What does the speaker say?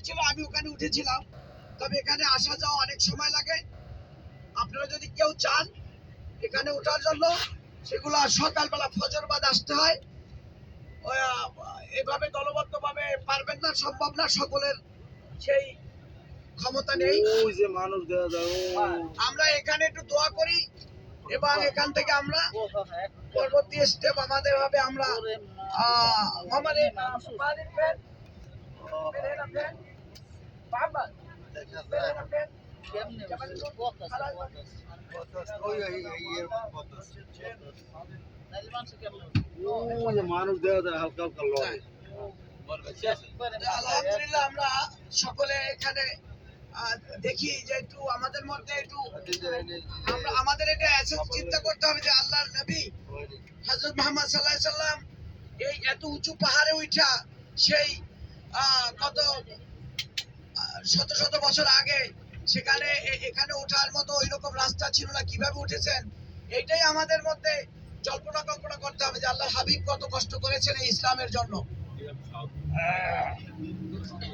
হয়েছিল আমি ওখানে উঠেছিলাম। তবে এখানে আসা যাওয়া অনেক সময় লাগে। আপনারা যদি কেউ চান এখানে ওঠার জন্য সেগুলো সকালবেলা ফজর বাদ আসতে হয়। এভাবে দলবদ্ধভাবে পারবেন না সম্ভব না সকলের সেই ক্ষমতা নেই। ওই যে মানুষ দেওয়া যায় আমরা এখানে একটু দোয়া করি এবং এখান থেকে আমরা পরবর্তী স্টেপ আমাদের হবে আমরা আমাদের আলহামদুলিল্লাহ, আমরা সকলে এখানে দেখি যে একটু আমাদের মধ্যে একটু, আমরা আমাদের এটা এসে চিন্তা করতে হবে যে আল্লাহর নবী হযরত মুহাম্মদ সাল্লাল্লাহু সাল্লাম এই এত উঁচু পাহাড়ে উঠা, সেই কত শত শত বছর আগে সেখানে এখানে ওঠার মতো ওই রকম রাস্তা ছিল না, কীভাবে উঠেছেন? এইটাই আমাদের মধ্যে জল্পনা কল্পনা করতে হবে যে আল্লাহ হাবিব কত কষ্ট করেছেন এই ইসলামের জন্য।